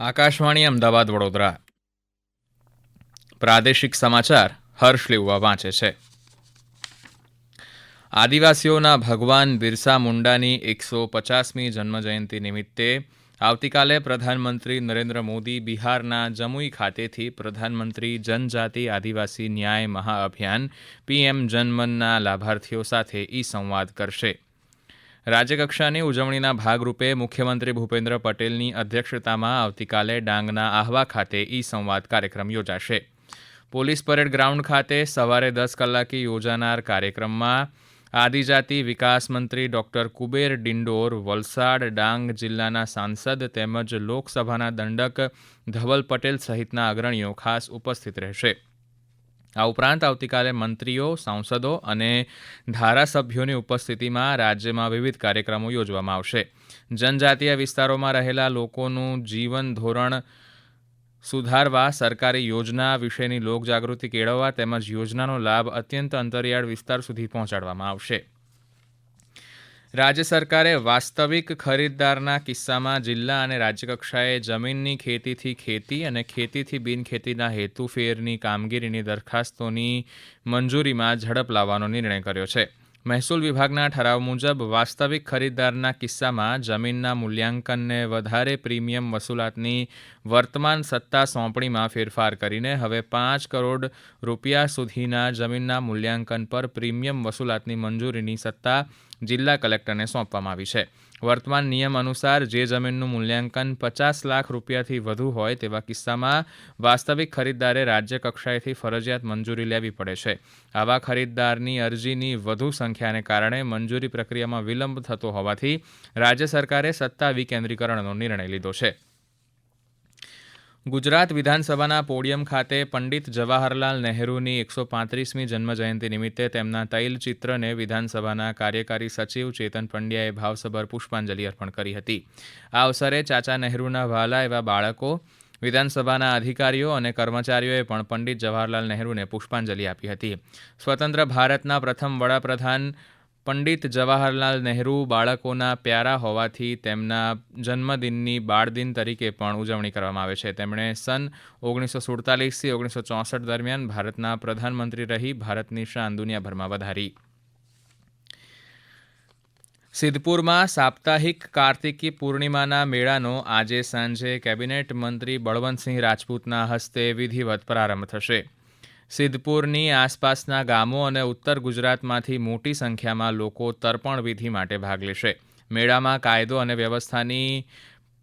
આકાશવાણી અમદાવાદ વડોદરા. પ્રાદેશિક સમાચાર હર્ષ લેવા વાંચે છે. આદિવાસીઓના ભગવાન બિરસા મુંડાની એકસો પચાસમી જન્મજયંતિ નિમિત્તે આવતીકાલે પ્રધાનમંત્રી નરેન્દ્ર મોદી બિહારના જમુઈ ખાતેથી પ્રધાનમંત્રી જનજાતિ આદિવાસી ન્યાય મહાઅભિયાન પીએમ જનમનના લાભાર્થીઓ સાથે ઈ સંવાદ કરશે. રાજ્યકક્ષાની ઉજવણીના ભાગરૂપે મુખ્યમંત્રી ભૂપેન્દ્ર પટેલની અધ્યક્ષતામાં આવતીકાલે ડાંગના આહવા ખાતે ઈ સંવાદ કાર્યક્રમ યોજાશે. પોલીસ પરેડ ગ્રાઉન્ડ ખાતે સવારે દસ કલાકે યોજાનાર કાર્યક્રમમાં આદિજાતિ વિકાસ મંત્રી ડોક્ટર કુબેર ડિંડોર, વલસાડ ડાંગ જિલ્લાના સાંસદ તેમજ લોકસભાના દંડક ધવલ પટેલ સહિતના અગ્રણીઓ ખાસ ઉપસ્થિત રહેશે. આ ઉપરાંત આવતીકાલે મંત્રીઓ, સાંસદો અને ધારાસભ્યોની ઉપસ્થિતિમાં રાજ્યમાં વિવિધ કાર્યક્રમો યોજવામાં આવશે. જનજાતીય વિસ્તારોમાં રહેલા લોકોનું જીવન ધોરણ સુધારવા, સરકારી યોજના વિશેની લોકજાગૃતિ કેળવવા તેમજ યોજનાનો લાભ અત્યંત અંતરિયાળ વિસ્તાર સુધી પહોંચાડવામાં આવશે. રાજ્ય સરકારે વાસ્તવિક ખરીદદારના કિસ્સામાં જિલ્લા અને રાજ્યકક્ષાએ જમીનની ખેતીથી ખેતી અને ખેતીથી બિનખેતીના હેતુફેરની કામગીરીની દરખાસ્તોની મંજૂરીમાં ઝડપ લાવવાનો નિર્ણય કર્યો છે. મહેસૂલ વિભાગના ઠરાવ મુજબ વાસ્તવિક ખરીદદારના કિસ્સામાં જમીનના મૂલ્યાંકનને વધારે પ્રીમિયમ વસૂલાતની વર્તમાન સત્તા સોંપણીમાં ફેરફાર કરીને હવે પાંચ કરોડ રૂપિયા સુધીના જમીનના મૂલ્યાંકન પર પ્રીમિયમ વસૂલાતની મંજૂરીની સત્તા જિલ્લા કલેક્ટરને સોંપવામાં આવી છે. વર્તમાન નિયમ અનુસાર જે જમીનનું મૂલ્યાંકન પચાસ લાખ રૂપિયાથી વધુ હોય તેવા કિસ્સામાં વાસ્તવિક ખરીદદારે રાજ્ય કક્ષાએથી ફરજિયાત મંજૂરી લેવી પડે છે. આવા ખરીદદારની અરજીની વધુ સંખ્યાને કારણે મંજૂરી પ્રક્રિયામાં વિલંબ થતો હોવાથી રાજ્ય સરકારે સત્તા વિકેન્દ્રીકરણનો નિર્ણય લીધો છે. ગુજરાત વિધાનસભાના પોડિયમ ખાતે પંડિત જવાહરલાલ નહેરુની એકસો પાંત્રીસમી જન્મજયંતિ નિમિત્તે તેમના તૈલચિત્રને વિધાનસભાના કાર્યકારી સચિવ ચેતન પંડ્યાએ ભાવસભર પુષ્પાંજલિ અર્પણ કરી હતી. આ અવસરે ચાચા નહેરુના વહાલા એવા બાળકો, વિધાનસભાના અધિકારીઓ અને કર્મચારીઓએ પણ પંડિત જવાહરલાલ નહેરુને પુષ્પાંજલિ આપી હતી. સ્વતંત્ર ભારતના પ્રથમ વડાપ્રધાન પંડિત જવાહરલાલ નહેરુ બાળકોના પ્યારા હોવાથી તેમના જન્મદિનની બાળદિન તરીકે પણ ઉજવણી કરવામાં આવે છે. તેમણે સન ઓગણીસો સુડતાલીસથી ઓગણીસો ચોસઠ દરમિયાન ભારતના પ્રધાનમંત્રી રહી, ભારતની શાન દુનિયાભરમાં વધારી. સિદ્ધપુરમાં સાપ્તાહિક કાર્તિકી પૂર્ણિમાના મેળાનો આજે સાંજે કેબિનેટ મંત્રી બળવંતસિંહ રાજપૂતના હસ્તે વિધિવત પ્રારંભ થશે. સિદ્ધપુરની આસપાસના ગામો અને ઉત્તર ગુજરાતમાંથી મોટી સંખ્યામાં લોકો તર્પણ વિધિ માટે ભાગ લેશે. મેળામાં કાયદો અને વ્યવસ્થાની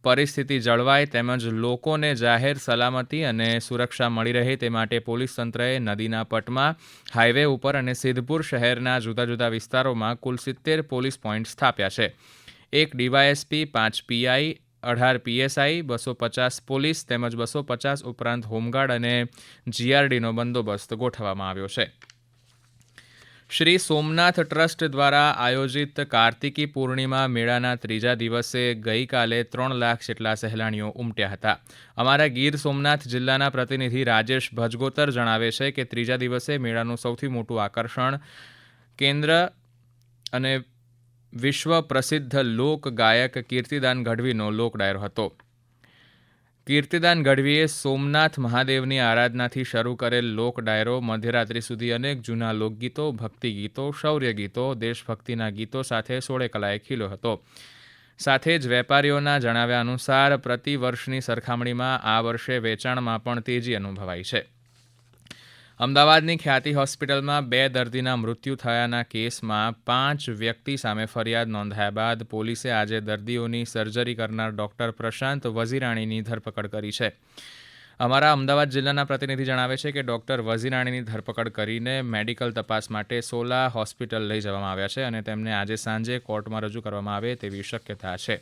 પરિસ્થિતિ જળવાય તેમજ લોકોને જાહેર સલામતી અને સુરક્ષા મળી રહે તે માટે પોલીસ તંત્રએ નદીના પટમાં, હાઈવે ઉપર અને સિદ્ધપુર શહેરના જુદા જુદા વિસ્તારોમાં કુલ સિત્તેર પોલીસ પોઈન્ટ સ્થાપ્યા છે. એક ડીવાયએસપી, પાંચ પીઆઈ અઢાર પીએસઆઈ, બસો પચાસ પોલીસ તેમજ બસો પચાસ ઉપરાંત હોમગાર્ડ અને જીઆરડીનો બંદોબસ્ત ગોઠવવામાં આવ્યો છે. શ્રી સોમનાથ ટ્રસ્ટ દ્વારા આયોજિત કાર્તિકી પૂર્ણિમા મેળાના ત્રીજા દિવસે ગઈકાલે ત્રણ લાખ જેટલા સહેલાણીઓ ઉમટ્યા હતા. અમારા ગીર સોમનાથ જિલ્લાના પ્રતિનિધિ રાજેશ ભજગોતર જણાવે છે કે ત્રીજા દિવસે મેળાનું સૌથી મોટું આકર્ષણ કેન્દ્ર અને વિશ્વ પ્રસિદ્ધ લોક ગાયક કીર્તિદાન ગઢવીનો લોક ડાયરો હતો. કીર્તિદાન ગઢવીએ સોમનાથ મહાદેવની આરાધનાથી શરૂ કરેલ લોક ડાયરો મધ્યરાત્રિ સુધી અનેક જૂના લોકગીતો ભક્તિ ગીતો શૌર્ય ગીતો દેશભક્તિના ગીતો સાથે સોળે કલાએ ખીલ્યો હતો. સાથે જ વેપારીઓના જણાવ્યા અનુસાર પ્રતિ વર્ષની સરખામણીમાં આ વર્ષે વેચાણમાં પણ તેજી અનુભવાઈ છે. અમદાવાદની ખ્યાતિ હોસ્પિટલમાં બે દર્દીના મૃત્યુ થયાના કેસમાં પાંચ વ્યક્તિ સામે ફરિયાદ નોંધાયા બાદ પોલીસે આજે દર્દીઓની સર્જરી કરનાર ડોક્ટર પ્રશાંત વઝીરાણીની ધરપકડ કરી છે. અમારા અમદાવાદ જિલ્લાના પ્રતિનિધિ જણાવે છે કે ડોક્ટર વઝીરાણીની ધરપકડ કરીને મેડિકલ તપાસ માટે સોલા હોસ્પિટલ લઈ જવામાં આવ્યા છે અને તેમને આજે સાંજે કોર્ટમાં રજૂ કરવામાં આવે તેવી શક્યતા છે.